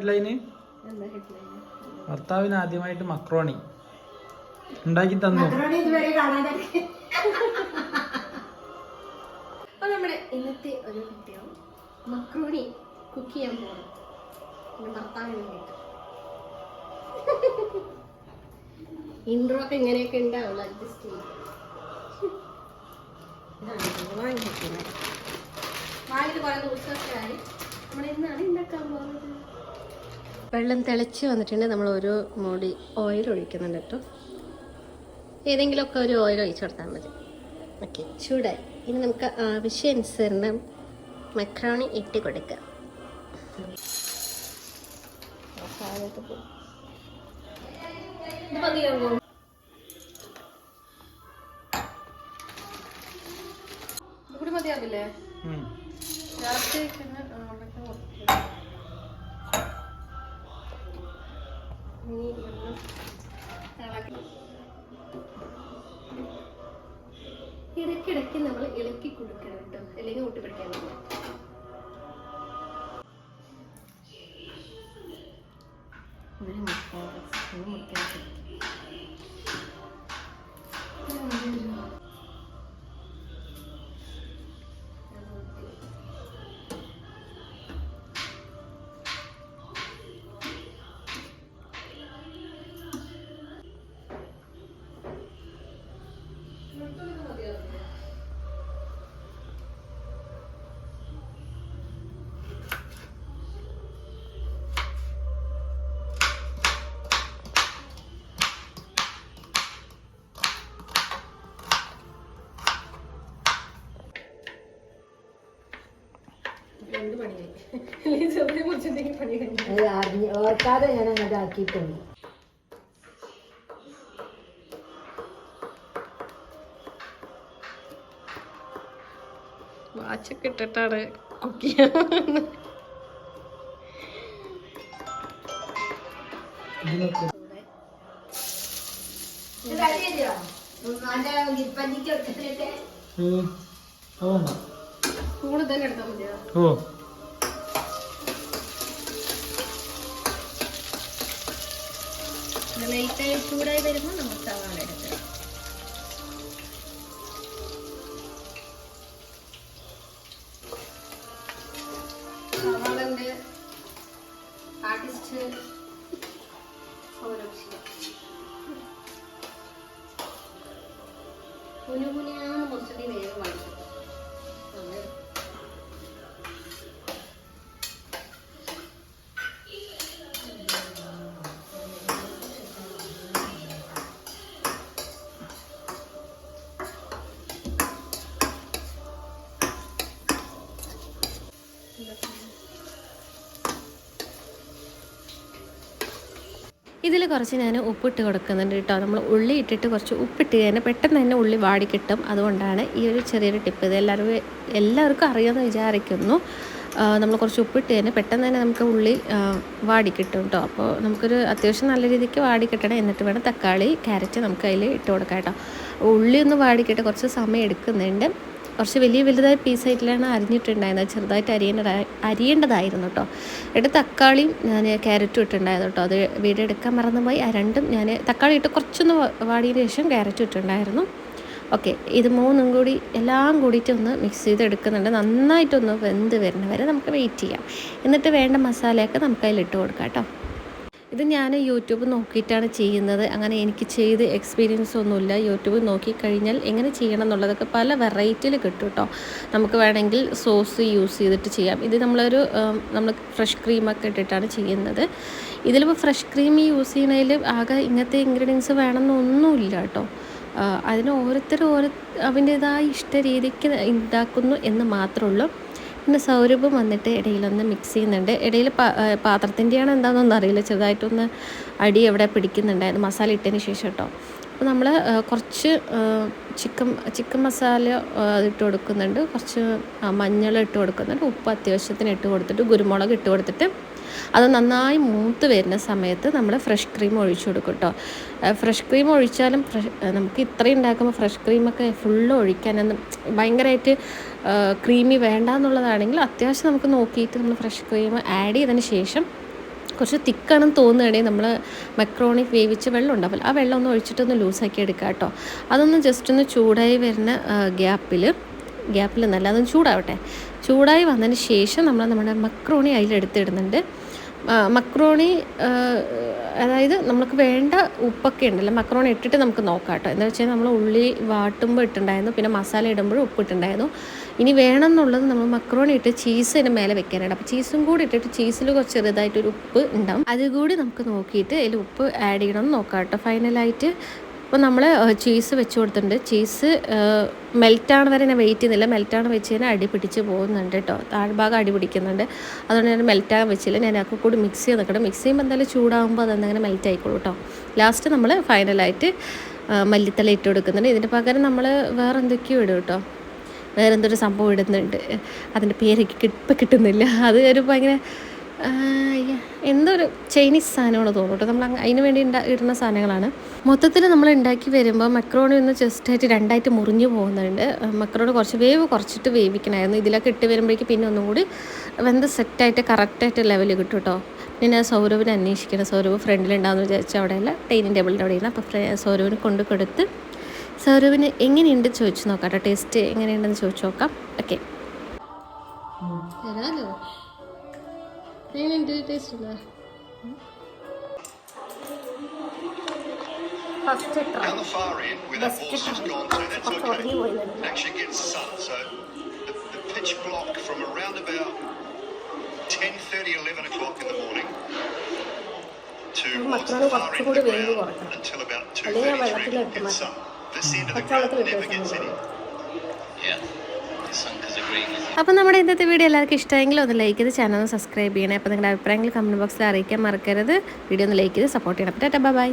Headline ഭർത്താവിന് ആദ്യമായിട്ട് macaroni. ഉണ്ടാക്കി തന്നു. നമ്മുടെ ഇന്നത്തെ ഒരു വീഡിയോ മക്രോണി കുക്ക് ചെയ്യാൻ പോകണം ഭർത്താവിന് വേണ്ടിയിട്ട്. ഇൻട്രോ ഒക്കെ ഇങ്ങനെയൊക്കെ ഉണ്ടാവുള്ളൂ അഡ്ജസ്റ്റ് ചെയ്യും. വാങ്ങിക്കുന്നത് വാങ്ങിയിട്ട് കുറേ ദിവസമൊക്കെ ആയി. നമ്മൾ ഇന്നാണ് ഉണ്ടാക്കാൻ പോകുന്നത്. വെള്ളം തിളച്ച് വന്നിട്ടുണ്ടെങ്കിൽ നമ്മൾ ഒരു മൂടി ഓയിൽ ഒഴിക്കുന്നുണ്ട് കേട്ടോ. ഏതെങ്കിലുമൊക്കെ ഒരു ഓയിൽ ഒഴിച്ചു കൊടുത്താൽ മതി. ഓക്കെ ചൂടായി. ഇനി നമുക്ക് ആവശ്യാനുസരണം മക്രോണി ഇട്ട് കൊടുക്കാം. മതിയാവില്ലേ? ഇടയ്ക്കിടയ്ക്ക് നമ്മൾ ഇളക്കി കൊടുക്കണം കേട്ടോ. അല്ലെങ്കിൽ ഊട്ടി പിടിക്കാൻ ഒരു ഓർക്കാതെ ഞാൻ അങ്ങോട്ട് ആക്കിയിട്ടുണ്ട്. വാച്ചൊക്കെ ഇട്ടിട്ടാണ് കുക്ക് ചെയ്യാൻ കൂടുതൽ എടുത്താൽ മതിയോ? ഓ. ലൈറ്റായി ചൂടായി വരുമ്പോൾ നമുക്ക് സവാള എടുക്കാം സവാളന്റെ ആർട്ടിസ്റ്റ് കുനുകുനിയാന്ന് കുറച്ചുകൂടി വേഗം വായിക്കും നമ്മൾ ഇതിൽ കുറച്ച് ഞാൻ ഉപ്പിട്ട് കൊടുക്കുന്നുണ്ട് കേട്ടോ. നമ്മൾ ഉള്ളി ഇട്ടിട്ട് കുറച്ച് ഉപ്പിട്ട് കഴിഞ്ഞാൽ പെട്ടെന്ന് തന്നെ ഉള്ളി വാടി കിട്ടും. അതുകൊണ്ടാണ് ഈ ഒരു ചെറിയൊരു ടിപ്പ്. ഇത് എല്ലാവരും എല്ലാവർക്കും അറിയാമെന്ന് വിചാരിക്കുന്നു. നമ്മൾ കുറച്ച് ഉപ്പിട്ട് കഴിഞ്ഞാൽ പെട്ടെന്ന് തന്നെ നമുക്ക് ഉള്ളി വാടിക്കിട്ടും വാടി കിട്ടും അപ്പോൾ നമുക്കൊരു അത്യാവശ്യം നല്ല രീതിക്ക് വാടി കിട്ടണം. എന്നിട്ട് വേണം തക്കാളി ക്യാരറ്റ് നമുക്ക് അതിൽ ഇട്ട് കൊടുക്കാം കേട്ടോ ഉള്ളി ഒന്ന് വാടിക്കിട്ട് കുറച്ച് സമയം എടുക്കുന്നുണ്ട്. കുറച്ച് വലിയ വലുതായ പീസായിട്ടിലാണ് അരിഞ്ഞിട്ടുണ്ടായിരുന്നത്. ചെറുതായിട്ട് അരിയേണ്ട അരിയേണ്ടതായിരുന്നു കേട്ടോ. എന്നിട്ട് തക്കാളിയും ഞാൻ ക്യാരറ്റും ഇട്ടുണ്ടായിരുന്നു കേട്ടോ. അത് വീട് എടുക്കാൻ മറന്നുപോയി. ആ രണ്ടും ഞാൻ തക്കാളി ഇട്ട് കുറച്ചൊന്ന് വാടിയതിന് ശേഷം ക്യാരറ്റും ഇട്ടുണ്ടായിരുന്നു. ഓക്കെ. ഇത് മൂന്നും കൂടി എല്ലാം കൂടിയിട്ട് ഒന്ന് മിക്സ് ചെയ്ത് എടുക്കുന്നുണ്ട് നന്നായിട്ടൊന്ന് വെന്ത് വരുന്ന വരെ നമുക്ക് വെയിറ്റ് ചെയ്യാം. എന്നിട്ട് വേണ്ട മസാലയൊക്കെ നമുക്ക് അതിലിട്ട് കൊടുക്കാം കേട്ടോ. ഇത് ഞാൻ യൂട്യൂബ് നോക്കിയിട്ടാണ് ചെയ്യുന്നത്. അങ്ങനെ എനിക്ക് ചെയ്ത് എക്സ്പീരിയൻസ് ഒന്നുമില്ല. യൂട്യൂബ് നോക്കിക്കഴിഞ്ഞാൽ എങ്ങനെ ചെയ്യണം എന്നുള്ളതൊക്കെ പല വെറൈറ്റിയിൽ കിട്ടും കേട്ടോ നമുക്ക് വേണമെങ്കിൽ സോസ് യൂസ് ചെയ്തിട്ട് ചെയ്യാം. ഇത് നമ്മളൊരു നമ്മൾ ഫ്രഷ് ക്രീമൊക്കെ ഇട്ടിട്ടാണ് ചെയ്യുന്നത്. ഇതിലിപ്പോൾ ഫ്രഷ് ക്രീം യൂസ് ചെയ്യണതിൽ ആകെ ഇങ്ങനത്തെ ഇൻഗ്രീഡിയൻസ് വേണമെന്നൊന്നുമില്ല കേട്ടോ അതിന് ഓരോരുത്തർ ഓരോ അവന്റേതായ ഇഷ്ട രീതിക്ക് ഉണ്ടാക്കുന്നു എന്ന് മാത്രമേ ഉള്ളൂ. പിന്നെ സൗരഭം വന്നിട്ട് ഇടയിലൊന്ന് മിക്സ് ചെയ്യുന്നുണ്ട്. ഇടയിൽ പാത്രത്തിന്റെയാണ് എന്താണെന്നൊന്നും അറിയില്ല. ചെറുതായിട്ടൊന്ന് അടി എവിടെ പിടിക്കുന്നുണ്ടായിരുന്നു. മസാല ഇട്ടതിന് ശേഷം കേട്ടോ. അപ്പോൾ നമ്മൾ കുറച്ച് ചിക്കൻ ചിക്കൻ മസാല ഇട്ട് കൊടുക്കുന്നുണ്ട്. കുറച്ച് മഞ്ഞൾ ഇട്ട് കൊടുക്കുന്നുണ്ട്. ഉപ്പ് അത്യാവശ്യത്തിന് ഇട്ട് കൊടുത്തിട്ട് കുരുമുളക് ഇട്ട് കൊടുത്തിട്ട് അത് നന്നായി മൂത്ത് വരുന്ന സമയത്ത് നമ്മൾ ഫ്രഷ് ക്രീം ഒഴിച്ചു കൊടുക്കും കേട്ടോ ഫ്രഷ് ക്രീം ഒഴിച്ചാലും ഫ്രഷ് നമുക്ക് ഇത്രയും ഉണ്ടാക്കുമ്പോൾ ഫ്രഷ് ക്രീമൊക്കെ ഫുള്ള് ഒഴിക്കാനൊന്നും ഭയങ്കരമായിട്ട് ക്രീമി വേണ്ട എന്നുള്ളതാണെങ്കിൽ അത്യാവശ്യം നമുക്ക് നോക്കിയിട്ട് നമ്മൾ ഫ്രഷ് ക്രീം ആഡ് ചെയ്തതിന് ശേഷം കുറച്ച് തിക്കാണെന്ന് തോന്നുകയാണെങ്കിൽ നമ്മൾ മക്രോണി വേവിച്ച് വെള്ളം ഉണ്ടാവില്ല ആ വെള്ളം ഒന്ന് ഒഴിച്ചിട്ടൊന്ന് ലൂസാക്കി എടുക്കുക കേട്ടോ അതൊന്ന് ജസ്റ്റ് ഒന്ന് ചൂടായി വരുന്ന ഗ്യാപ്പിൽ ഗ്യാപ്പിൽ നല്ല അതൊന്ന് ചൂടാവട്ടെ. ചൂടായി വന്നതിന് ശേഷം നമ്മൾ നമ്മുടെ മക്രോണി അതിലെടുത്തിടുന്നുണ്ട് മക്രോണി അതായത് നമുക്ക് വേണ്ട ഉപ്പൊക്കെ ഉണ്ടല്ലോ മക്രോണി ഇട്ടിട്ട് നമുക്ക് നോക്കാം കേട്ടോ. എന്താ വെച്ചാൽ നമ്മൾ ഉള്ളി വാട്ടുമ്പോൾ ഇട്ടുണ്ടായിരുന്നു പിന്നെ മസാല ഇടുമ്പോഴും ഉപ്പ് ഇട്ടുണ്ടായിരുന്നു ഇനി വേണം എന്നുള്ളത് നമ്മൾ മക്രോണി ഇട്ട് ചീസ് അതിന് മേലെ വെക്കാനായിട്ട് അപ്പോൾ ചീസും കൂടി ഇട്ടിട്ട് ചീസിൽ കുറച്ച് ചെറുതായിട്ടൊരു ഉപ്പ് ഉണ്ടാവും. അതുകൂടി നമുക്ക് നോക്കിയിട്ട് അതിൽ ഉപ്പ് ആഡ് ചെയ്യണമെന്ന് നോക്കാം കേട്ടോ ഫൈനലായിട്ട് അപ്പോൾ നമ്മൾ ചീസ് വെച്ച് കൊടുത്തിട്ടുണ്ട്. ചീസ് മെൽറ്റാണ് വരെ ഞാൻ വെയിറ്റ് ചെയ്യുന്നില്ല. മെൽറ്റാണ് വെച്ച് കഴിഞ്ഞാൽ അടി പിടിച്ച് പോകുന്നുണ്ട് കേട്ടോ താഴ്ഭാഗം അടി പിടിക്കുന്നുണ്ട്. അതുകൊണ്ട് ഞാൻ മെൽറ്റാകാൻ വെച്ചില്ല. ഞാൻ അതൊക്കെ കൂടി മിക്സ് ചെയ്ത് നിൽക്കണം മിക്സ് ചെയ്യുമ്പോൾ എന്തായാലും ചൂടാകുമ്പോൾ അതെന്തെങ്കിലും മെൽറ്റ് ആയിക്കോളൂ കേട്ടോ ലാസ്റ്റ് നമ്മൾ ഫൈനലായിട്ട് മല്ലിത്തല ഇട്ട് കൊടുക്കുന്നുണ്ട്. ഇതിന്റെ പകരം നമ്മൾ വേറെ എന്തൊക്കെയോ ഇടും കേട്ടോ വേറെ എന്തൊരു സംഭവം ഇടുന്നുണ്ട്. അതിന്റെ പേരൊക്കെ ഇപ്പം കിട്ടുന്നില്ല. അത് ഒരു ഭയങ്കര ആ, യ- എന്തോ ഒരു ചൈനീസ് സാധനമാണ് തോന്നുന്നു കേട്ടോ. നമ്മൾ അതിന് വേണ്ടി ഇടുന്ന സാധനങ്ങളാണ്. മൊത്തത്തിൽ നമ്മൾ ഉണ്ടാക്കി വരുമ്പോൾ മക്രോണി ഒന്ന് ജസ്റ്റായിട്ട് രണ്ടായിട്ട് മുറിഞ്ഞു പോകുന്നുണ്ട്. മക്രോണി കുറച്ച് വേവ് കുറച്ചിട്ട് വേവിക്കണമായിരുന്നു ഇതിലൊക്കെ ഇട്ട് വരുമ്പോഴേക്ക് പിന്നെ ഒന്നും കൂടി വെന്ത് സെറ്റായിട്ട് കറക്റ്റായിട്ട് ലെവൽ കിട്ടും കേട്ടോ. പിന്നെ ഞാൻ സൗരവിനെ അന്വേഷിക്കണം. സൗരവ് ഫ്രണ്ടിലുണ്ടാകുന്ന വിചാരിച്ച അവിടെയല്ല ഡൈനിങ് ടേബിളിന്റെ അവിടെയാണ്. അപ്പോൾ സൗരവിന് കൊണ്ട് കൊടുത്ത് സൗരവിന് എങ്ങനെയുണ്ട് ചോദിച്ചു നോക്കാം കേട്ടോ. ടേസ്റ്റ് എങ്ങനെയുണ്ടെന്ന് ചോദിച്ചു നോക്കാം. ഓക്കെ தேனின் டேஸ்ட் இல்லை First try. At the far end, where that ball's just gone, so that's okay. Actually gets sun, so the, the pitch block from around about 10.30, 11 o'clock in the morning towards the far end of the ground until about 2.33 gets sun. This end of the ground never gets any. Yeah. അപ്പോൾ നമ്മുടെ ഇന്നത്തെ video എല്ലാവർക്കും ഇഷ്ടമെങ്കിൽ ഒന്ന് like ചെയ്ത് channel ഒന്ന് subscribe ചെയ്യണേ. അപ്പോൾ നിങ്ങളുടെ അഭിപ്രായങ്ങൾ കമന്റ് ബോക്സിൽ അറിയിക്കാൻ മറക്കരുത്. വീഡിയോ ഒന്ന് ലൈക്ക് ചെയ്ത് സപ്പോർട്ട് ചെയ്യണം. Tata bye